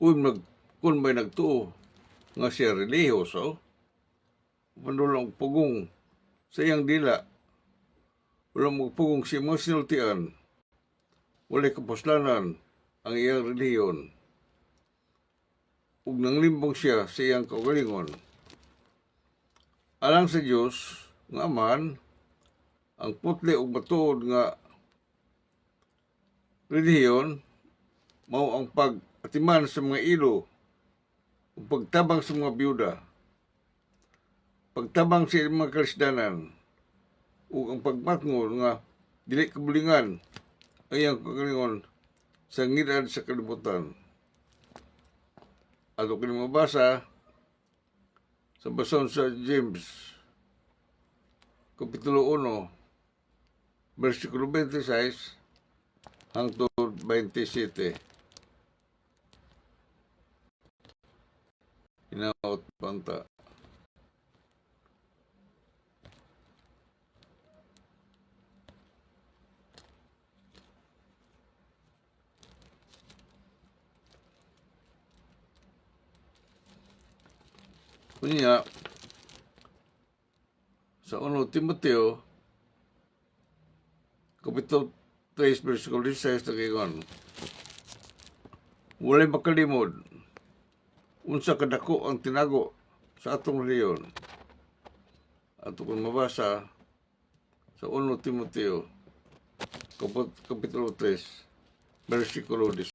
kung nag kung may nagtuo nga siya relihiyoso, panulang pugong sa iyang dila, walang magpugong siya mga sinultian, walay kapuslanan ang iyang relihiyon, ug nang limbong siya sa iyang kaugalingon. Alang sa Dios nga man ang putli ug matuod nga relihiyon mao ang pag-atiman sa mga ilo ug pagtabang sa mga byuda pagtabang sa mga karisdanan ug ang pagmatngol nga dili kabulingan ang iyang kagalingon sa ngilad sa kalibutan. Ato kini mabasa sa bason sa James Kapitulo 1 versikulo 26 hangtod 27. Panta. Kunya, sa 1 Timoteo, Kapitulo 3, versikulo 16, nagingon, Walay makalimod, unsa kadako ang tinago sa atong reyon. Ato kung mabasa sa 1 Timoteo, kapit- Kapitulo 3, versikulo 16.